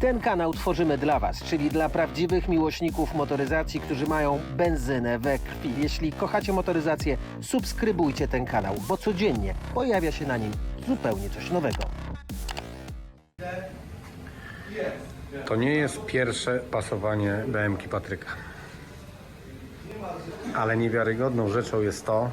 Ten kanał tworzymy dla Was, czyli dla prawdziwych miłośników motoryzacji, którzy mają benzynę we krwi. Jeśli kochacie motoryzację, subskrybujcie ten kanał, bo codziennie pojawia się na nim zupełnie coś nowego. To nie jest pierwsze pasowanie BMK Patryka. Ale niewiarygodną rzeczą jest to,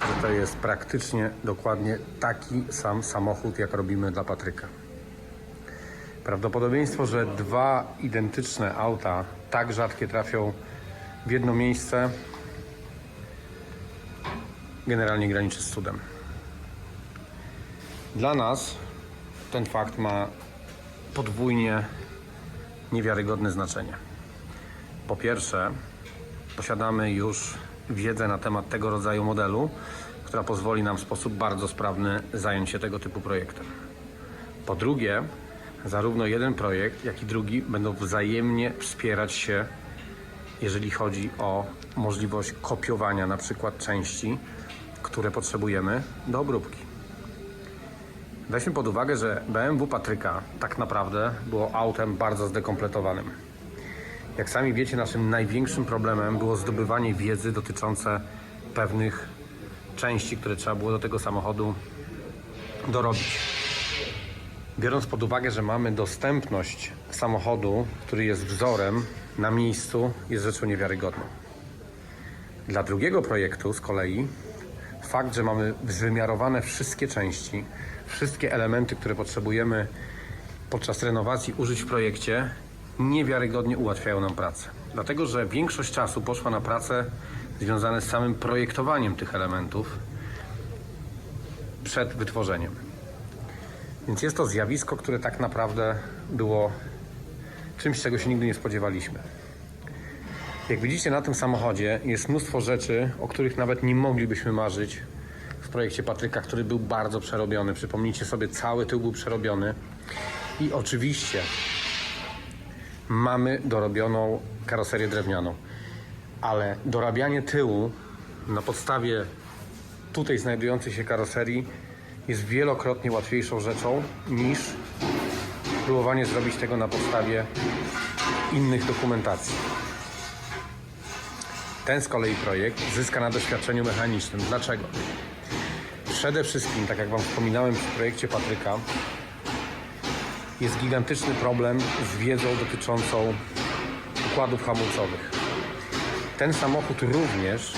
że to jest praktycznie dokładnie taki sam samochód, jak robimy dla Patryka. Prawdopodobieństwo, że dwa identyczne auta tak rzadkie trafią w jedno miejsce, generalnie graniczy z cudem. Dla nas ten fakt ma podwójnie niewiarygodne znaczenie. Po pierwsze, posiadamy już wiedzę na temat tego rodzaju modelu, która pozwoli nam w sposób bardzo sprawny zająć się tego typu projektem. Po drugie, zarówno jeden projekt, jak i drugi będą wzajemnie wspierać się, jeżeli chodzi o możliwość kopiowania na przykład części, które potrzebujemy do obróbki. Weźmy pod uwagę, że BMW Patryka tak naprawdę było autem bardzo zdekompletowanym. Jak sami wiecie, naszym największym problemem było zdobywanie wiedzy dotyczące pewnych części, które trzeba było do tego samochodu dorobić. Biorąc pod uwagę, że mamy dostępność samochodu, który jest wzorem na miejscu, jest rzeczą niewiarygodną. Dla drugiego projektu z kolei fakt, że mamy wymiarowane wszystkie części, wszystkie elementy, które potrzebujemy podczas renowacji użyć w projekcie, niewiarygodnie ułatwiają nam pracę. Dlatego, że większość czasu poszła na pracę związane z samym projektowaniem tych elementów przed wytworzeniem. Więc jest to zjawisko, które tak naprawdę było czymś, czego się nigdy nie spodziewaliśmy. Jak widzicie na tym samochodzie jest mnóstwo rzeczy, o których nawet nie moglibyśmy marzyć w projekcie Patryka, który był bardzo przerobiony. Przypomnijcie sobie, cały tył był przerobiony. I oczywiście mamy dorobioną karoserię drewnianą. Ale dorabianie tyłu na podstawie tutaj znajdującej się karoserii jest wielokrotnie łatwiejszą rzeczą niż próbowanie zrobić tego na podstawie innych dokumentacji. Ten z kolei projekt zyska na doświadczeniu mechanicznym. Dlaczego? Przede wszystkim, tak jak Wam wspominałem przy projekcie Patryka, jest gigantyczny problem z wiedzą dotyczącą układów hamulcowych. Ten samochód również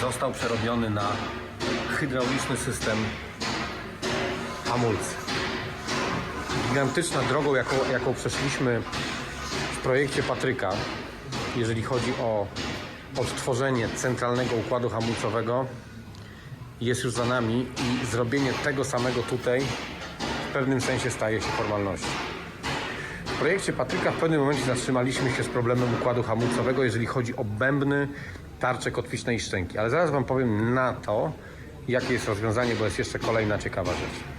został przerobiony na hydrauliczny system hamulcy. Gigantyczna drogą, jaką, jaką przeszliśmy w projekcie Patryka, jeżeli chodzi o odtworzenie centralnego układu hamulcowego, jest już za nami i zrobienie tego samego tutaj w pewnym sensie staje się formalnością. W projekcie Patryka w pewnym momencie zatrzymaliśmy się z problemem układu hamulcowego, jeżeli chodzi o bębny, tarcze kotwiczne i szczęki. Ale zaraz Wam powiem na to, jakie jest rozwiązanie, bo jest jeszcze kolejna ciekawa rzecz.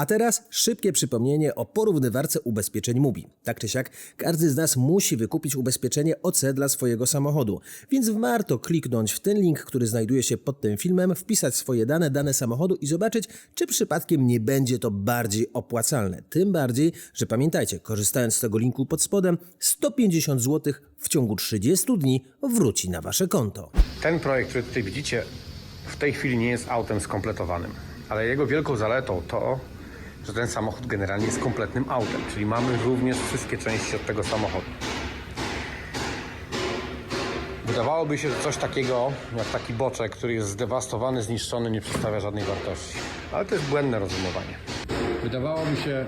A teraz szybkie przypomnienie o porównywarce ubezpieczeń MUBI. Tak czy siak, każdy z nas musi wykupić ubezpieczenie OC dla swojego samochodu, więc warto kliknąć w ten link, który znajduje się pod tym filmem, wpisać swoje dane, dane samochodu i zobaczyć, czy przypadkiem nie będzie to bardziej opłacalne. Tym bardziej, że pamiętajcie, korzystając z tego linku pod spodem, 150 zł w ciągu 30 dni wróci na wasze konto. Ten projekt, który tutaj widzicie, w tej chwili nie jest autem skompletowanym, ale jego wielką zaletą to, że ten samochód generalnie jest kompletnym autem, czyli mamy również wszystkie części od tego samochodu. Wydawałoby się, że coś takiego jak taki boczek, który jest zdewastowany, zniszczony, nie przedstawia żadnej wartości. Ale to jest błędne rozumowanie. Wydawałoby się,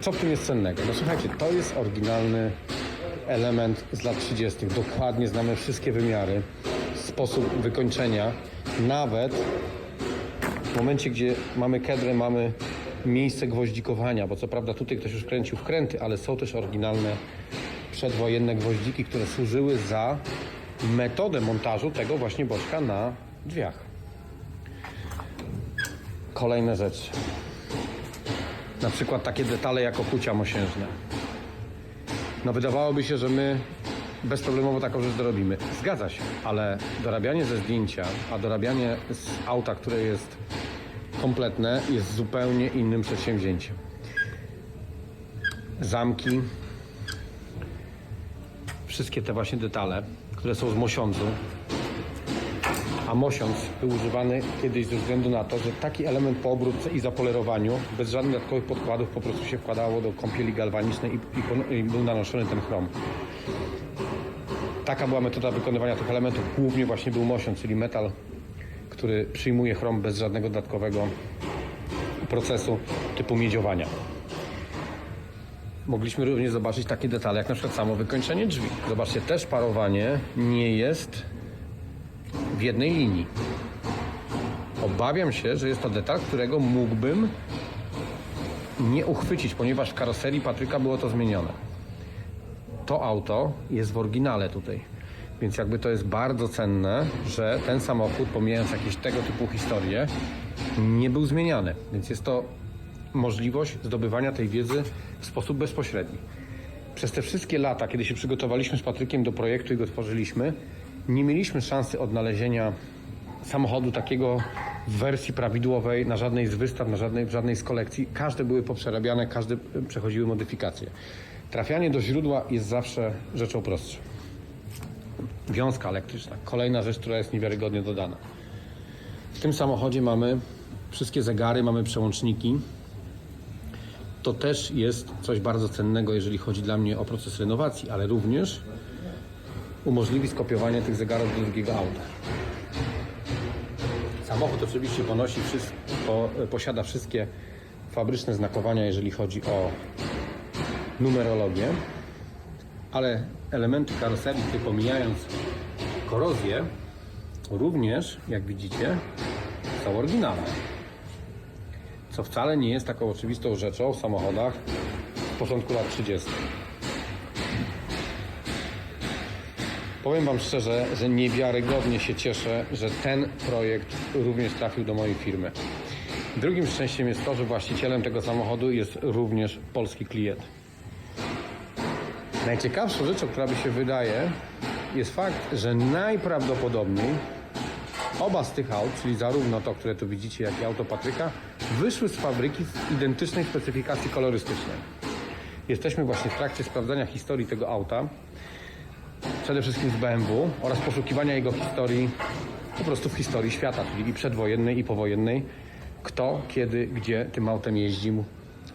co w tym jest cennego? No słuchajcie, to jest oryginalny element z lat 30. Dokładnie znamy wszystkie wymiary, sposób wykończenia. Nawet w momencie, gdzie mamy kedrę, mamy miejsce gwoździkowania, bo co prawda tutaj ktoś już kręcił wkręty, ale są też oryginalne przedwojenne gwoździki, które służyły za metodę montażu tego właśnie boczka na drzwiach. Kolejne rzeczy. Na przykład takie detale jak okucia mosiężne. No wydawałoby się, że my bezproblemowo taką rzecz dorobimy. Zgadza się, ale dorabianie ze zdjęcia, a dorabianie z auta, które jest kompletne, jest zupełnie innym przedsięwzięciem. zamki, wszystkie te właśnie detale, które są z mosiądzu. A mosiądz był używany kiedyś ze względu na to, że taki element po obróbce i zapolerowaniu, bez żadnych dodatkowych podkładów, po prostu się wkładało do kąpieli galwanicznej i, i, i był nanoszony ten chrom. Taka była metoda wykonywania tych elementów. Głównie właśnie był mosiądz, czyli metal, który przyjmuje chrom bez żadnego dodatkowego procesu typu miedziowania. Mogliśmy również zobaczyć takie detale, jak na przykład samo wykończenie drzwi. Zobaczcie, też parowanie nie jest w jednej linii. Obawiam się, że jest to detal, którego mógłbym nie uchwycić, ponieważ w karoserii Patryka było to zmienione. To auto jest w oryginale tutaj. Więc jakby to jest bardzo cenne, że ten samochód, pomijając jakieś tego typu historie, nie był zmieniany. Więc jest to możliwość zdobywania tej wiedzy w sposób bezpośredni. Przez te wszystkie lata, kiedy się przygotowaliśmy z Patrykiem do projektu i go tworzyliśmy, nie mieliśmy szansy odnalezienia samochodu takiego w wersji prawidłowej na żadnej z wystaw, na żadnej, w żadnej z kolekcji. Każde były poprzerabiane, każde e, przechodziły modyfikacje. Trafianie do źródła jest zawsze rzeczą prostszą. Wiązka elektryczna, kolejna rzecz, która jest niewiarygodnie dodana. W tym samochodzie mamy wszystkie zegary, mamy przełączniki. To też jest coś bardzo cennego, jeżeli chodzi dla mnie o proces renowacji, ale również umożliwi skopiowanie tych zegarów do drugiego auta. Samochód oczywiście ponosi wszystko, po, posiada wszystkie fabryczne znakowania, jeżeli chodzi o numerologię, ale elementy karoserii, tutaj pomijając korozję, również, jak widzicie, są oryginalne. Co wcale nie jest taką oczywistą rzeczą w samochodach w początku lat 30. Powiem Wam szczerze, że niewiarygodnie się cieszę, że ten projekt również trafił do mojej firmy. Drugim szczęściem jest to, że właścicielem tego samochodu jest również polski klient. Najciekawszą rzeczą, która by się wydaje, jest fakt, że najprawdopodobniej oba z tych aut, czyli zarówno to, które tu widzicie, jak i auto Patryka, wyszły z fabryki z identycznej specyfikacji kolorystycznej. Jesteśmy właśnie w trakcie sprawdzania historii tego auta, przede wszystkim z BMW oraz poszukiwania jego historii po prostu w historii świata, czyli i przedwojennej, i powojennej. Kto, kiedy, gdzie tym autem jeździł,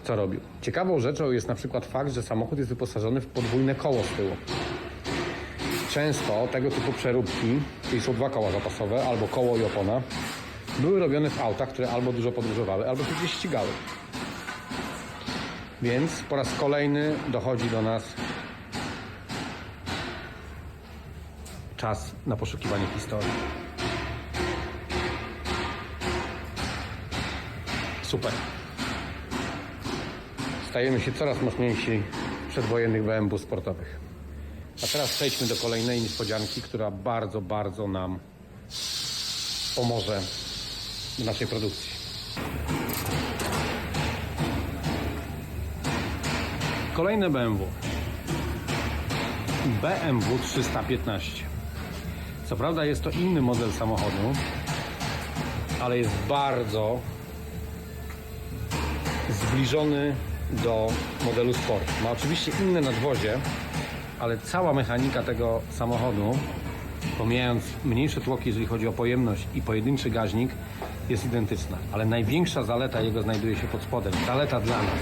co robił. Ciekawą rzeczą jest na przykład fakt, że samochód jest wyposażony w podwójne koło z tyłu. Często tego typu przeróbki, czyli są dwa koła zapasowe, albo koło i opona, były robione w autach, które albo dużo podróżowały, albo się gdzieś ścigały. Więc po raz kolejny dochodzi do nas czas na poszukiwanie historii. Super. Stajemy się coraz mocniejsi przedwojennych BMW sportowych. A teraz przejdźmy do kolejnej niespodzianki, która bardzo, bardzo nam pomoże w naszej produkcji. Kolejne BMW. BMW 315. Co prawda jest to inny model samochodu, ale jest bardzo zbliżony do modelu Sport. Ma oczywiście inne nadwozie, ale cała mechanika tego samochodu, pomijając mniejsze tłoki, jeżeli chodzi o pojemność i pojedynczy gaźnik, jest identyczna. Ale największa zaleta jego znajduje się pod spodem. Zaleta dla nas.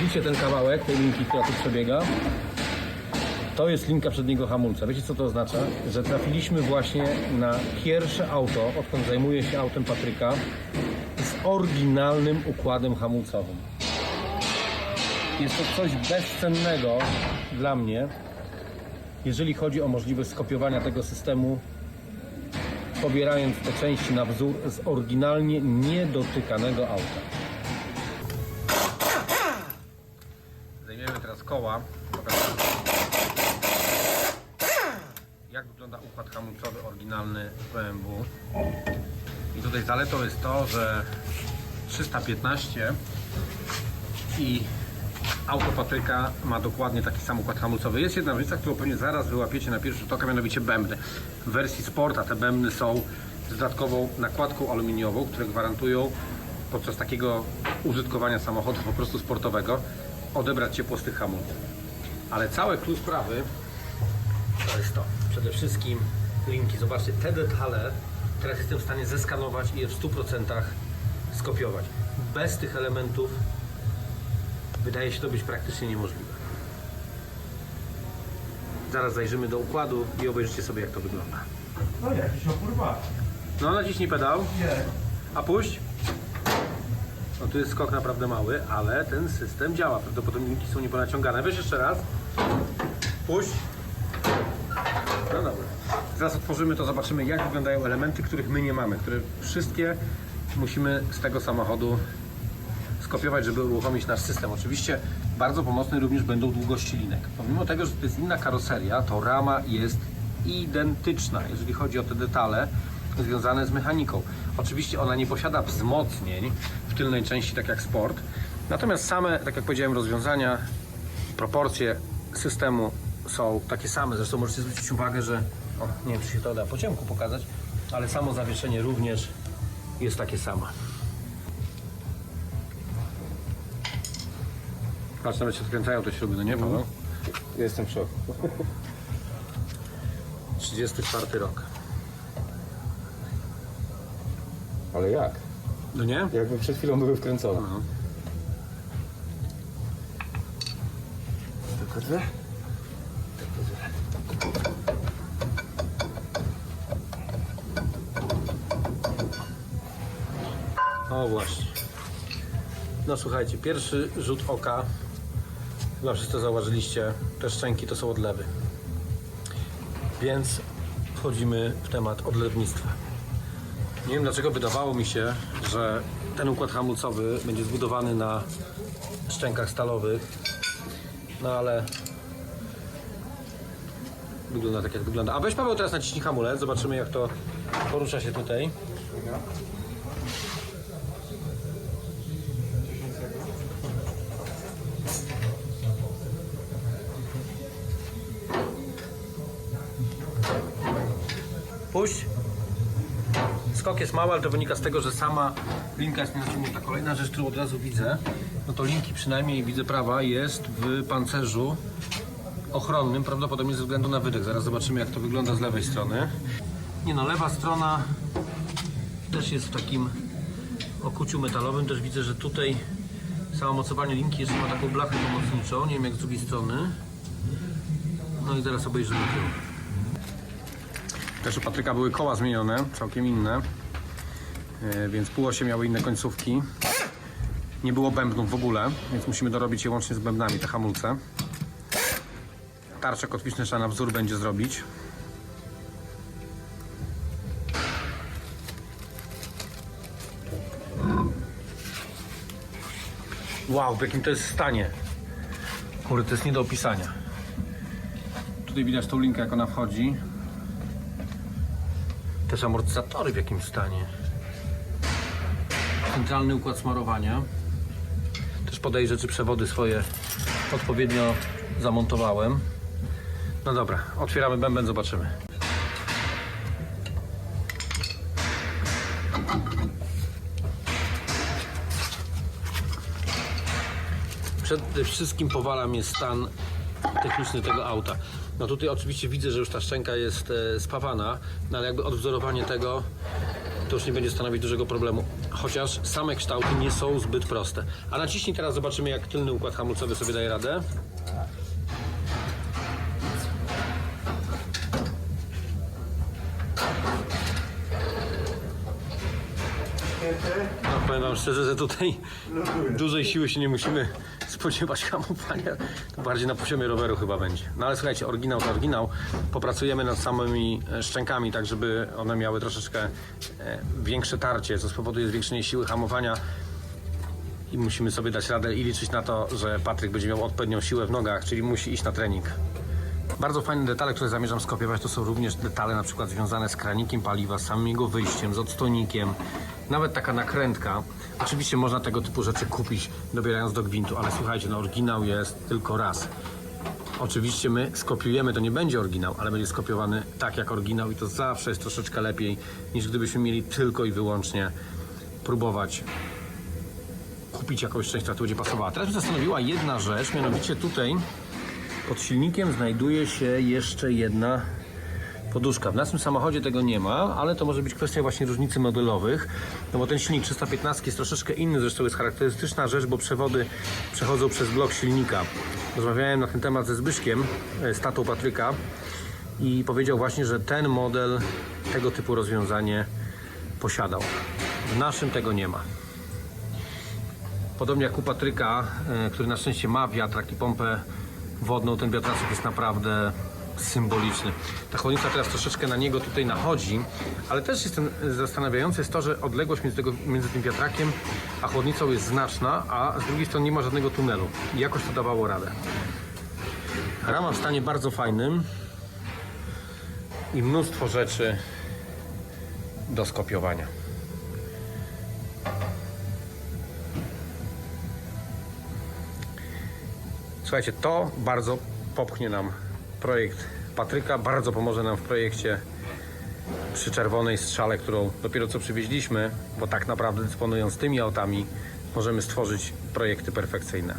Widzicie ten kawałek, tej linki, która tu przebiega? To jest linka przedniego hamulca. Wiecie co to oznacza? Że trafiliśmy właśnie na pierwsze auto, odkąd zajmuję się autem Patryka, oryginalnym układem hamulcowym. Jest to coś bezcennego dla mnie, jeżeli chodzi o możliwość skopiowania tego systemu, pobierając te części na wzór z oryginalnie niedotykanego auta. Zajmiemy teraz koła. Jak wygląda układ hamulcowy oryginalny BMW. I tutaj zaletą jest to, że 315 i auto Patryka ma dokładnie taki sam układ hamulcowy. Jest jedna rzecz, którą pewnie zaraz wyłapiecie na pierwszy rzut oka, mianowicie bębny. W wersji Sporta te bębny są z dodatkową nakładką aluminiową, które gwarantują podczas takiego użytkowania samochodu po prostu sportowego odebrać ciepło z tych hamulców. Ale cały klucz sprawy to jest to. Przede wszystkim linki. Zobaczcie, te detale teraz jestem w stanie zeskanować i je w 100% skopiować. Bez tych elementów wydaje się to być praktycznie niemożliwe. Zaraz zajrzymy do układu i obejrzycie sobie jak to wygląda. No jakiś opór ma. No naciśnij pedał, Nie. a puść. No tu jest skok naprawdę mały, ale ten system działa. Prawdopodobnie linki są nieponaciągane. Weź jeszcze raz. Puść. No dobra. Zaraz otworzymy to, zobaczymy jak wyglądają elementy, których my nie mamy, które wszystkie musimy z tego samochodu skopiować, żeby uruchomić nasz system. Oczywiście bardzo pomocne również będą długości linek. Pomimo tego, że to jest inna karoseria, to rama jest identyczna, jeżeli chodzi o te detale związane z mechaniką. Oczywiście ona nie posiada wzmocnień w tylnej części, tak jak Sport. Natomiast same, tak jak powiedziałem, rozwiązania, proporcje systemu są takie same. Zresztą możecie zwrócić uwagę, że o, nie wiem, czy się to da po ciemku pokazać, ale samo zawieszenie również jest takie samo. Patrz, nawet się odkręcają te śruby, no nie Paweł? Jestem w szoku. 34 rok. Ale jak? No nie? Jakby przed chwilą były wkręcone. No. Tylko dwie? O właśnie. No słuchajcie, pierwszy rzut oka, chyba wszyscy zauważyliście, te szczęki to są odlewy. Więc wchodzimy w temat odlewnictwa. Nie wiem dlaczego wydawało mi się, że ten układ hamulcowy będzie zbudowany na szczękach stalowych, no ale wygląda tak jak wygląda. A weź Paweł teraz naciśnij hamulec, zobaczymy jak to porusza się tutaj. Skok jest mały, ale to wynika z tego, że sama linka jest nienaciągnięta. Kolejna rzecz, którą od razu widzę, no to linki przynajmniej widzę prawa jest w pancerzu ochronnym, prawdopodobnie ze względu na wydech. Zaraz zobaczymy jak to wygląda z lewej strony. Nie no, lewa strona też jest w takim okuciu metalowym. Też widzę, że tutaj samo mocowanie linki jeszcze ma taką blachę pomocniczą, nie wiem jak z drugiej strony. No i zaraz obejrzymy tył. Też u Patryka były koła zmienione, całkiem inne, e, więc półosie miały inne końcówki. Nie było bębnów w ogóle, więc musimy dorobić je łącznie z bębnami, te hamulce. Tarcze kotwiczne trzeba na wzór będzie zrobić. Wow, w jakim to jest stanie. Kurde, to jest nie do opisania. Tutaj widać tą linkę, jak ona wchodzi. Też amortyzatory w jakim stanie. Centralny układ smarowania. Też podejrzę, czy przewody swoje odpowiednio zamontowałem. No dobra, otwieramy bęben, zobaczymy. Przede wszystkim powala mnie stan techniczny tego auta. No tutaj oczywiście widzę, że już ta szczęka jest e, spawana, no ale jakby odwzorowanie tego to już nie będzie stanowić dużego problemu. Chociaż same kształty nie są zbyt proste. A naciśnij teraz, zobaczymy jak tylny układ hamulcowy sobie daje radę. No, powiem Wam szczerze, że tutaj dużej siły się nie musimy spodziewać hamowania. To bardziej na poziomie roweru chyba będzie. No ale słuchajcie, oryginał to oryginał. Popracujemy nad samymi e, szczękami, tak żeby one miały troszeczkę e, większe tarcie, co spowoduje zwiększenie siły hamowania. I musimy sobie dać radę i liczyć na to, że Patryk będzie miał odpowiednią siłę w nogach, czyli musi iść na trening. Bardzo fajne detale, które zamierzam skopiować, to są również detale na przykład związane z kranikiem paliwa, z samym jego wyjściem, z odstojnikiem, nawet taka nakrętka. Oczywiście można tego typu rzeczy kupić dobierając do gwintu, ale słuchajcie, no oryginał jest tylko raz. Oczywiście my skopiujemy, to nie będzie oryginał, ale będzie skopiowany tak jak oryginał i to zawsze jest troszeczkę lepiej niż gdybyśmy mieli tylko i wyłącznie próbować kupić jakąś część, która tu będzie pasowała. Teraz mnie zastanowiła jedna rzecz, mianowicie tutaj pod silnikiem znajduje się jeszcze jedna poduszka. W naszym samochodzie tego nie ma, ale to może być kwestia właśnie różnicy modelowych, no bo ten silnik 315 jest troszeczkę inny, zresztą jest charakterystyczna rzecz, bo przewody przechodzą przez blok silnika. Rozmawiałem na ten temat ze Zbyszkiem, e, z tatą Patryka i powiedział właśnie, że ten model tego typu rozwiązanie posiadał. W naszym tego nie ma. Podobnie jak u Patryka, e, który na szczęście ma wiatrak i pompę wodną, ten wiatraczek jest naprawdę symboliczny. Ta chłodnica teraz troszeczkę na niego tutaj nachodzi, ale też jestem zastanawiający jest to, że odległość między, tego, między tym wiatrakiem a chłodnicą jest znaczna, a z drugiej strony nie ma żadnego tunelu. I jakoś to dawało radę. Rama w stanie bardzo fajnym i mnóstwo rzeczy do skopiowania. Słuchajcie, to bardzo popchnie nam projekt Patryka, bardzo pomoże nam w projekcie przy czerwonej strzale, którą dopiero co przywieźliśmy, bo tak naprawdę dysponując tymi autami możemy stworzyć projekty perfekcyjne.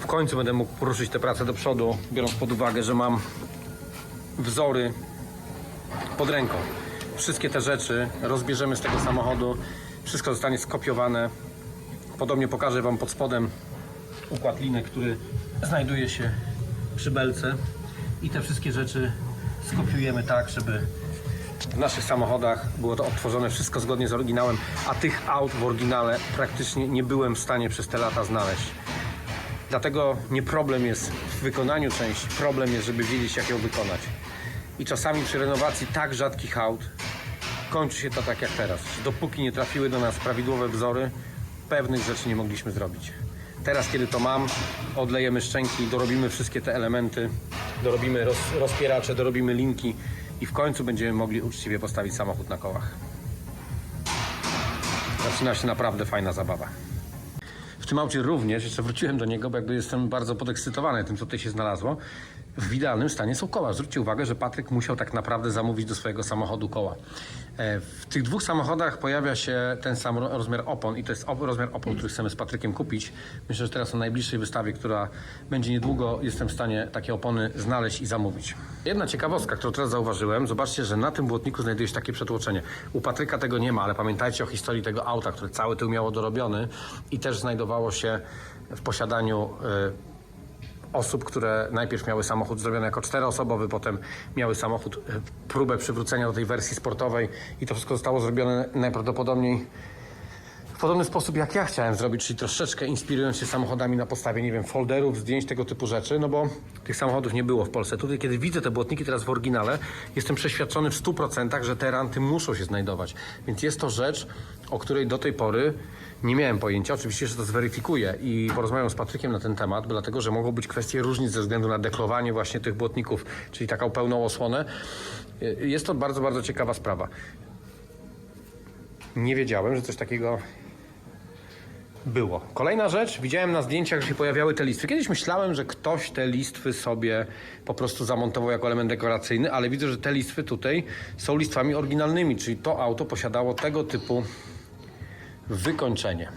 W końcu będę mógł poruszyć tę pracę do przodu, biorąc pod uwagę, że mam wzory pod ręką. Wszystkie te rzeczy rozbierzemy z tego samochodu, wszystko zostanie skopiowane. Podobnie pokażę Wam pod spodem układ linek, który znajduje się przy belce i te wszystkie rzeczy skopiujemy tak, żeby w naszych samochodach było to odtworzone wszystko zgodnie z oryginałem, a tych aut w oryginale praktycznie nie byłem w stanie przez te lata znaleźć. Dlatego nie problem jest w wykonaniu części, problem jest, żeby wiedzieć jak ją wykonać. I czasami przy renowacji tak rzadkich aut kończy się to tak jak teraz. Dopóki nie trafiły do nas prawidłowe wzory, pewnych rzeczy nie mogliśmy zrobić. Teraz, kiedy to mam, odlejemy szczęki, dorobimy wszystkie te elementy, dorobimy roz, rozpieracze, dorobimy linki i w końcu będziemy mogli uczciwie postawić samochód na kołach. Zaczyna się naprawdę fajna zabawa. W tym aucie również, jeszcze wróciłem do niego, bo jakby jestem bardzo podekscytowany tym, co tutaj się znalazło. W idealnym stanie są koła. Zwróćcie uwagę, że Patryk musiał tak naprawdę zamówić do swojego samochodu koła. E, W tych dwóch samochodach pojawia się ten sam ro- rozmiar opon i to jest rozmiar opon, który chcemy z Patrykiem kupić. Myślę, że teraz na najbliższej wystawie, która będzie niedługo, jestem w stanie takie opony znaleźć i zamówić. Jedna ciekawostka, którą teraz zauważyłem, zobaczcie, że na tym błotniku znajduje się takie przetłoczenie. U Patryka tego nie ma, ale pamiętajcie o historii tego auta, które cały tył miało dorobiony i też znajdowało się w posiadaniu e, osób, które najpierw miały samochód zrobiony jako czteroosobowy, potem miały samochód, e, próbę przywrócenia do tej wersji sportowej i to wszystko zostało zrobione najprawdopodobniej w podobny sposób jak ja chciałem zrobić, czyli troszeczkę inspirując się samochodami na podstawie, nie wiem, folderów, zdjęć, tego typu rzeczy, no bo tych samochodów nie było w Polsce. Tutaj, kiedy widzę te błotniki teraz w oryginale, jestem przeświadczony w 100%, że te ranty muszą się znajdować. Więc jest to rzecz, o której do tej pory nie miałem pojęcia. Oczywiście, że to zweryfikuję i porozmawiam z Patrykiem na ten temat, bo dlatego, że mogą być kwestie różnic ze względu na deklowanie właśnie tych błotników, czyli taką pełną osłonę. Y, Jest to bardzo, bardzo ciekawa sprawa. Nie wiedziałem, że coś takiego było. Kolejna rzecz, widziałem na zdjęciach, że się pojawiały te listwy. Kiedyś myślałem, że ktoś te listwy sobie po prostu zamontował jako element dekoracyjny, ale widzę, że te listwy tutaj są listwami oryginalnymi, czyli to auto posiadało tego typu wykończenie.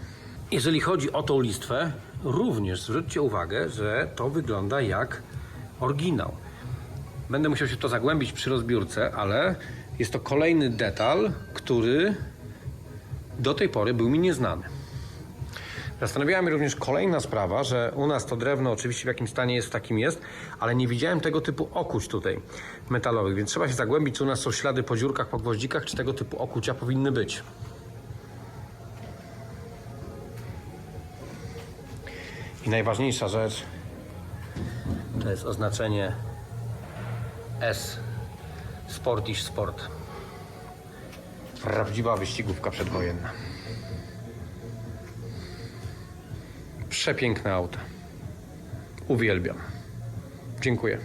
Jeżeli chodzi o tą listwę, również zwróćcie uwagę, że to wygląda jak oryginał. Będę musiał się to zagłębić przy rozbiórce, ale jest to kolejny detal, który do tej pory był mi nieznany. Zastanawiała mnie również kolejna sprawa, że u nas to drewno oczywiście w jakim stanie jest, w takim jest, ale nie widziałem tego typu okuć tutaj metalowych, więc trzeba się zagłębić, czy u nas są ślady po dziurkach, po gwoździkach, czy tego typu okucia powinny być. I najważniejsza rzecz to jest oznaczenie S Sportish Sport. Prawdziwa wyścigówka przedwojenna. Przepiękne auto. Uwielbiam. Dziękuję.